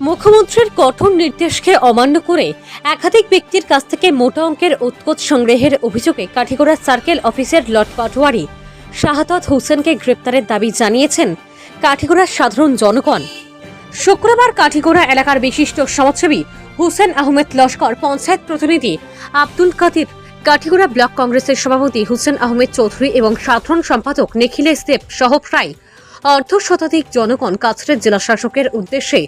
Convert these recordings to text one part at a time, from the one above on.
মুখ্যমন্ত্রীর কঠোর নির্দেশকে অমান্য করে একাধিক ব্যক্তির কাছ থেকে মোটা অঙ্কের উৎকোচ সংগ্রহের অভিযোগে কাঠিগড়া সার্কেল অফিসের লট পাটোয়ারি শাহাদত হোসেনকে গ্রেপ্তারের দাবি জানিয়েছেন কাঠিগড়ার সাধারণ জনগণ। শুক্রবার কাঠিগড়া এলাকার বিশিষ্ট সমাজসেবী হুসেন আহমেদ লস্কর, পঞ্চায়েত প্রতিনিধি আব্দুল কাদির, কাঠিগড়া ব্লক কংগ্রেসের সভাপতি হুসেন আহমেদ চৌধুরী এবং সাধারণ সম্পাদক নিখিলেশ দেব সহ প্রায় অর্ধ শতাধিক জনগণ কাছড়ের জেলা শাসকের উদ্দেশ্যে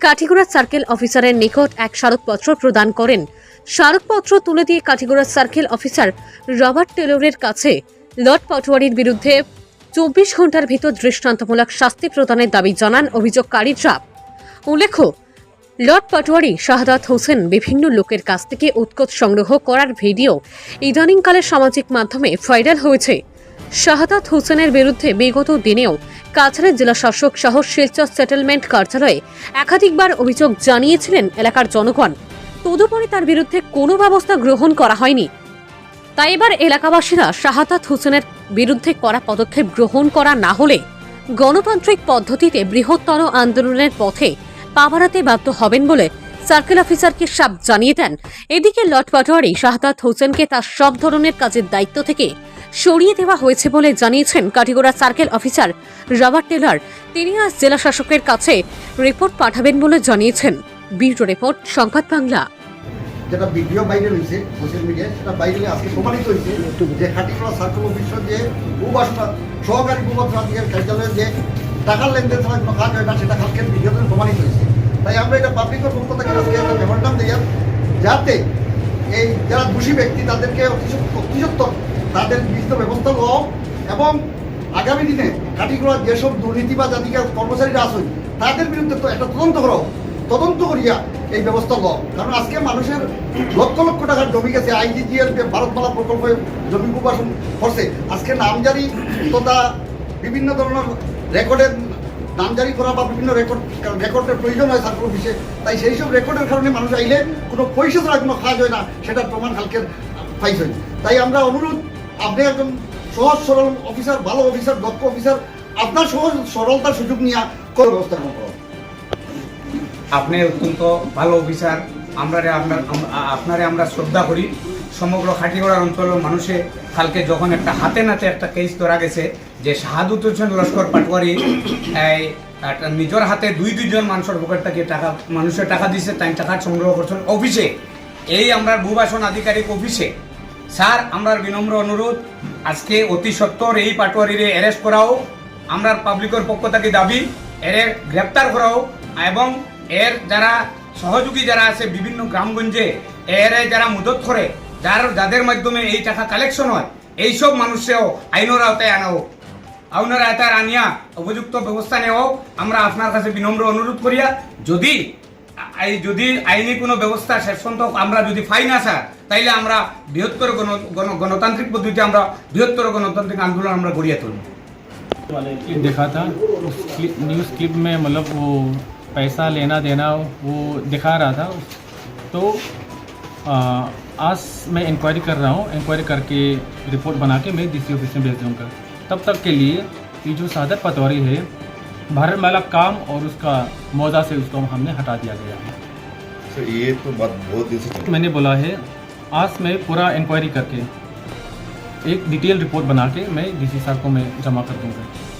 কাঠিগড়া সার্কেল অফিসারের নিকট এক স্মারকপত্র প্রদান করেন। স্মারকপত্র তুলে দিয়ে কাঠিগড়া সার্কেল অফিসার রবার্ট টেলরের কাছে লর্ড পাটোয়ারির বিরুদ্ধে চব্বিশ ঘণ্টার ভিতর দৃষ্টান্তমূলক শাস্তি প্রদানের দাবি জানান অভিযোগকারীরা। উল্লেখ্য, লর্ড পাটোয়ারি শাহাদাত হোসেন বিভিন্ন লোকের কাছ থেকে উৎকোচ সংগ্রহ করার ভিডিও ইদানিংকালে সামাজিক মাধ্যমে ভাইরাল হয়েছে। শাহাদাত হোসেনের বিরুদ্ধে বিগত দিনেও কাছাড়ের জেলা শাসক সহ শিলচর সেটেলমেন্ট কার্যালয়ে একাধিকবার অভিযোগ জানিয়েছিলেন এলাকার জনগণ। তদুপরি তার বিরুদ্ধে কোনো ব্যবস্থা গ্রহণ করা হয়নি। তাই এবার এলাকাবাসীরা শাহাদাত হোসেনের বিরুদ্ধে করা পদক্ষেপ গ্রহণ করা না হলে গণতান্ত্রিক পদ্ধতিতে বৃহত্তর আন্দোলনের পথে পা বাড়াতে বাধ্য হবেন বলে সার্কেল অফিসারকে সাপ জানিয়ে দেন। এদিকে লট পাটোয়ারি শাহাদাত হোসেনকে তার সব ধরনের কাজের দায়িত্ব থেকে সরিয়ে দেওয়া হয়েছে বলে জানিয়েছেন Kathigora circle officer Robert Taylor. তিনি আজ জেলা শাসকের কাছে রিপোর্ট পাঠাবেন বলে জানিয়েছেন। ব্যুরো রিপোর্ট, সংবাদ বাংলা। যেটা ভিডিও বাইরে হয়েছে সোশ্যাল মিডিয়ায় সেটা ভাইরালে আজকে প্রমাণিত হয়েছে যে খাটিকড়া সার্কেল অফিসার যে ভূবাসনা সহকারী ভূবাসনাধিকার কার্যালয়ে যে টাকার লেনদেন ছাড়া কোনো কাজ হয় না, সেটা কালকের ভিডিওতে প্রমাণিত হয়েছে। তাই আমরা এটা পাবলিকের পক্ষ থেকে আজকে একটা মেমোরান্ডাম দিই, যাতে এই যারা দোষী ব্যক্তি, তাদেরকে অতিসত্তর তাদের বিহিত ব্যবস্থা লও এবং আগামী দিনে কাটিগড়ার যেসব দুর্নীতি বা আদিকে কর্মচারীরা আসুন তাদের বিরুদ্ধে তো একটা তদন্ত করো তদন্ত করিয়া এই ব্যবস্থা ল কারণ আজকে মানুষের লক্ষ লক্ষ টাকার জমি গেছে আইজিজিএল ভারতমালা প্রকল্পে জমি প্রবাসন করছে। আজকে নামজারি তথা বিভিন্ন ধরনের রেকর্ডের নামজারি করা বা বিভিন্ন রেকর্ড, রেকর্ডের প্রয়োজন হয় সার্কেল অফিসে, তাই সেই সব রেকর্ডের কারণে মানুষ আইলে কোনো পয়সা ছাড়া কোনো কাজ হয় না, সেটার প্রমাণ কালকের পাইছে। তাই আমরা অনুরোধ আপনি একজন সহজ সরল অফিসার ভালো অফিসার দক্ষ অফিসার আপনার সহজ সরলতার সুযোগ নিয়ে কোনো ব্যবস্থা গ্রহণ করো আপনি অত্যন্ত ভালো অফিসার আমরা আপনার, আপনারে আমরা শ্রদ্ধা করি। সমগ্র খাটিগড়ার অঞ্চলের মানুষে কালকে যখন একটা হাতে নাতে একটা কেস ধরা গেছে, যে শাহাদুত হোসেন লস্কর একটা নিজের হাতে দুই দুইজন মানুষের পকেট থেকে টাকা মানুষের টাকা দিছে, তাই টাকা সংগ্রহ করছেন অফিসে এই আমরা ভূবাসন আধিকারিক অফিসে স্যার আমরা বিনম্র অনুরোধ, আজকে অতি সত্বর এই পাটোয়ারিরে অ্যারেস্ট করাও আমরা পাবলিকের পক্ষ থেকে দাবি এর গ্রেপ্তার করাও, এবং এর যারা সহযোগী যারা আছে বিভিন্ন গ্রামগঞ্জে এর যারা মদত করে যার যাদের মাধ্যমে এই টাকা কালেকশন হয়, এইসব মানুষেও আইনের আওতায় আনা হোক আইনের আওতায় আনিয়া উপযুক্ত ব্যবস্থা নেওয়া হোক আমরা আপনার কাছে বিনম্র অনুরোধ করিয়া, যদি এই যদি আইনি কোনো ব্যবস্থা শেষ পর্যন্ত আমরা যদি পাই না স্যার তাইলে আমরা বৃহত্তর গণ গণ- গণতান্ত্রিক পদ্ধতিতে আমরা বৃহত্তর গণতান্ত্রিক আন্দোলন আমরা গড়িয়ে তুলব क्लिप देखा था उस क्लिप न्यूज़ क्लिप में मतलब वो पैसा लेना देना वो दिखा रहा था तो आ, आज मैं इंक्वायरी कर रहा हूँ इंक्वायरी करके रिपोर्ट बना के मैं डीसी ऑफिस में भेज दूँगा तब तक के लिए ये जो सादर पतवारी है भारत माला काम और उसका मौजा से उसको हमने हटा दिया गया है। सर ये तो बात बहुत दिन से मैंने बोला है आज मैं पूरा इंक्वायरी करके एक डिटेल रिपोर्ट बना के मैं डी साहब को मैं जमा कर दूँगा।